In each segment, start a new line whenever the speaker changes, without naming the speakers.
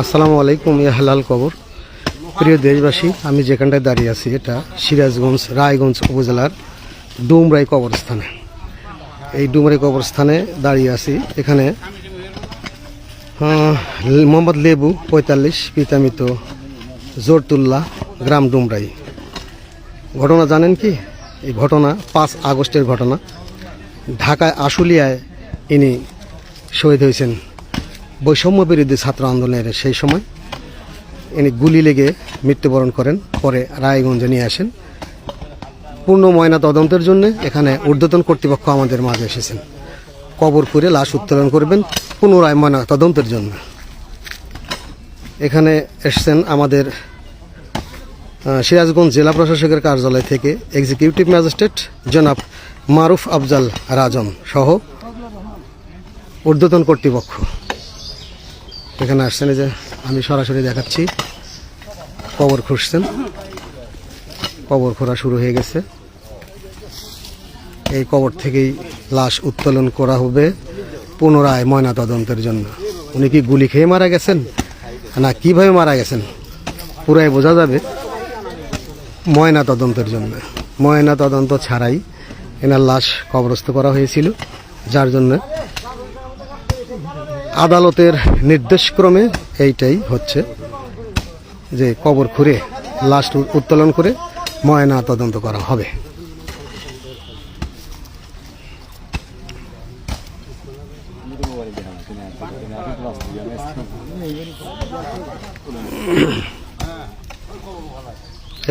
আসসালামু আলাইকুম, ইয়া হালাল কবর প্রিয় দেশবাসী, আমি যেখানটায় দাঁড়িয়ে আছি, এটা সিরাজগঞ্জ, রায়গঞ্জ উপজেলার ডুমরাই কবরস্থানে। এই ডুমরাই কবরস্থানে দাঁড়িয়ে আছি। এখানে মোহাম্মদ লেবু পঁয়তাল্লিশ পিতামিত জোরতুল্লাহ, গ্রাম ডুমরাই। ঘটনা জানেন কি? এই ঘটনা পাঁচ আগস্টের ঘটনা। ঢাকায় আশুলিয়ায় ইনি শহীদ হয়েছেন। বৈষম্য বিরোধী ছাত্র আন্দোলনের সেই সময় ইনি গুলি লেগে মৃত্যুবরণ করেন, পরে রায়গঞ্জে নিয়ে আসেন। পূর্ণ ময়না তদন্তের জন্য এখানে ঊর্ধ্বতন কর্তৃপক্ষ আমাদের মাঝে এসেছেন। কবর খুঁড়ে লাশ উত্তোলন করবেন পুনরায় ময়না তদন্তের জন্য। এখানে এসছেন আমাদের সিরাজগঞ্জ জেলা প্রশাসকের কার্যালয় থেকে এক্সিকিউটিভ ম্যাজিস্ট্রেট জনাব মারুফ আফজাল রাজন সহ ঊর্ধ্বতন কর্তৃপক্ষ। এখানে আসছেন যে আমি সরাসরি দেখাচ্ছি। কবর খুঁজছেন। কবর খোঁড়া শুরু হয়ে গেছে। এই কবর থেকেই লাশ উত্তোলন করা হবে পুনরায় ময়না তদন্তের জন্য। উনি কি গুলি খেয়ে মারা গেছেন? না, কীভাবে মারা গেছেন? পুরাই বোঝা যাবে ময়না তদন্তের জন্য। ময়না তদন্ত ছাড়াই এনার লাশ কবরস্থ করা হয়েছিল, যার জন্য আদালতের নির্দেশক্রমে এইটাই হচ্ছে যে কবর খুঁড়ে, লাশ উত্তোলন করে ময়না তদন্ত করা হবে।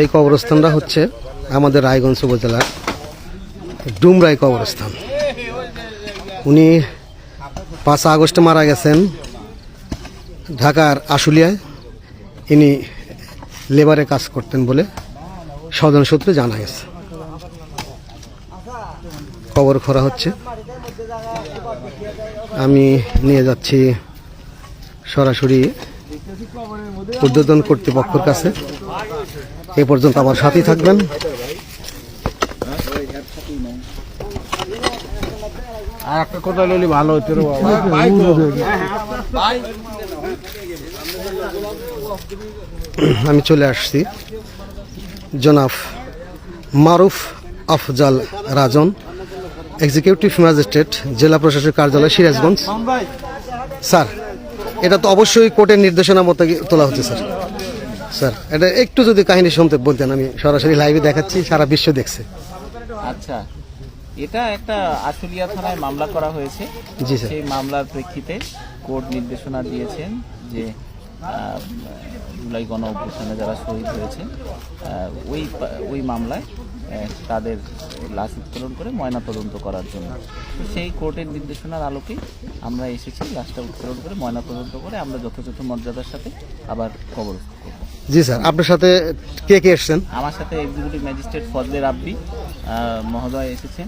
এই কবরস্থানটা হচ্ছে আমাদের রায়গঞ্জ উপজেলার ডুমরাই কবরস্থান। উনি পাঁচ আগস্টে মারা গেছেন ঢাকার আশুলিয়ায়। ইনি লেবারে কাজ করতেন বলে স্বজন সূত্রে জানা গেছে। খবর খরা হচ্ছে। আমি নিয়ে যাচ্ছি সরাসরি উদ্বোধন কর্তৃপক্ষের কাছে। এ পর্যন্ত আমার সাথেই থাকবেন।
আর একটা কথা লইলে ভালো হতো রে বাবা।
আমি চলে আসছি। জনাব মারুফ আফজাল রাজন এক্সিকিউটিভ ম্যাজিস্ট্রেট জেলা প্রশাসক কার্যালয় সিরাজগঞ্জ। স্যার এটা তো অবশ্যই কোর্টের নির্দেশনা মতো তোলা হচ্ছে স্যার। স্যার এটা একটু যদি কাহিনী শুনতে বলতেন আমি সরাসরি লাইভে দেখাচ্ছি সারা বিশ্ব দেখছে।
আচ্ছা। এটা একটা আশুলিয়া থানায় মামলা করা হয়েছে। সেই মামলার প্রেক্ষিতে কোর্ট নির্দেশনা দিয়েছেন যে জুলাই গণ অভ্যুত্থানে যারা শহীদ হয়েছেন আহ, ওই ওই মামলায় তাদের লাশ উত্তোলন করে ময়না তদন্ত করার জন্য। সেই কোর্টের নির্দেশনার আলোকে আমরা এসেছি লাশটা উত্তোলন করে ময়না তদন্ত করে আমরা যথাযথ মর্যাদার সাথে আবার খবর করব।
জি স্যার আপনার সাথে কে কে এসছেন?
আমার সাথে এক্সিকিউটিভ ম্যাজিস্ট্রেট ফজলে রাব্বি মহোদয় এসেছেন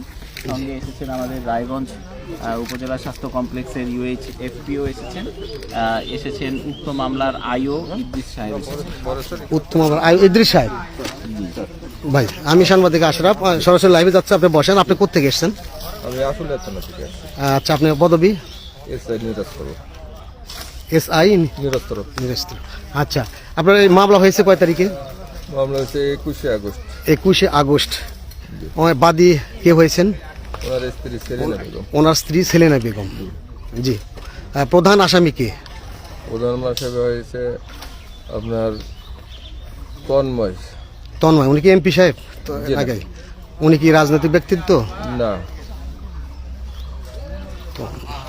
সঙ্গে এসেছেন আমাদের রায়গঞ্জ উপজেলা স্বাস্থ্য কমপ্লেক্সের ইউএইচ এফপিও এসেছেন এসেছেন উক্ত মামলার আইও ইদ্রিস সাহেব
উত্তম আমার আয়ু ইদ্রিস সাহেব? ভাই আমি সাংবাদিক আশরাফ সরাসরি লাইভে যাচ্ছে আপনি বসেন আপনি কোথেকে এসছেন?
আমি আসলে
আচ্ছা আপনি পদবী?
এস আই নিরস্তর।
এস আই
নিরস্তর।
নিরস্ত্র। আচ্ছা আপনার এই মামলা হয়েছে কয় তারিখে?
মামলা হয়েছে একুশে আগস্ট।
একুশে আগস্ট। ওনার বাদী কে হয়েছেন?
ওনার স্ত্রী সেলিনা বেগম।
জি। প্রধান আসামি কে?
প্রধান হিসেবে হয়েছে আপনার তন্ময়।
তন্ময়। উনি কি এমপি সাহেব? আগে। উনি কি রাজনৈতিক ব্যক্তিত্ব?
না।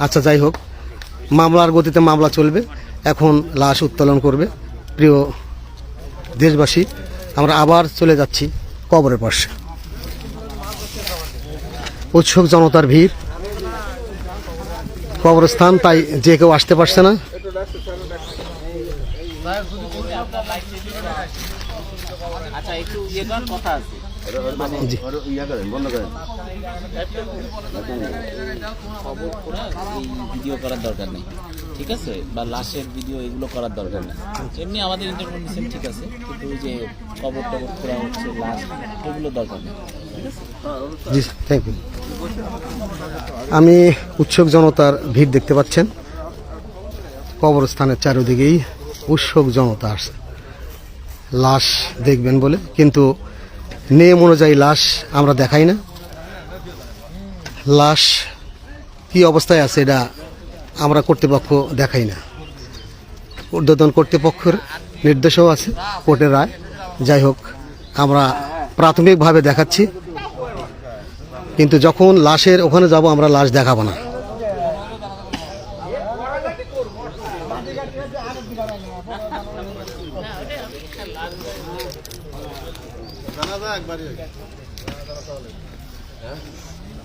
আচ্ছা যাই হোক। মামলার গতিতে মামলা চলবে। এখন লাশ উত্তোলন করবে। প্রিয় দেশবাসী আমরা আবার চলে যাচ্ছি কবরের পাশে। উৎসুক জনতার ভিড় কবরস্থান তাই যে কেউ আসতে পারছে না।
আচ্ছা একটু ইয়ে ভিডিও করার দরকার নেই। ঠিক আছে? বা লাশের ভিডিও এগুলো করার দরকার নেই। এমনি আমাদের ইন্টারভিউ ঠিক আছে, কিন্তু ওই যে কবর টবর করা হচ্ছে, লাশ, এগুলো দরকার নেই।
জি থ্যাংক ইউ আমি উৎসুক জনতার ভিড় দেখতে পাচ্ছেন। কবরস্থানের চারিদিকেই উৎসুক জনতা আসছে। লাশ দেখবেন বলে, কিন্তু নিয়ম অনুযায়ী লাশ আমরা দেখাই না। লাশ কি অবস্থায় আছে, এটা আমরা কর্তৃপক্ষ দেখাই না। ঊর্ধ্বতন কর্তৃপক্ষের নির্দেশও আছে, কোর্টের রায়। যাই হোক, আমরা প্রাথমিকভাবে দেখাচ্ছি। কিন্তু যখন লাশের ওখানে যাব, আমরা লাশ দেখাবো না।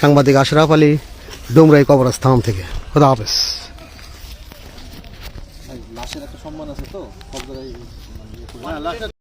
সাংবাদিক আশরাফ আলী ডুমরাই কবরস্থান থেকে। খুদা হাফেজ।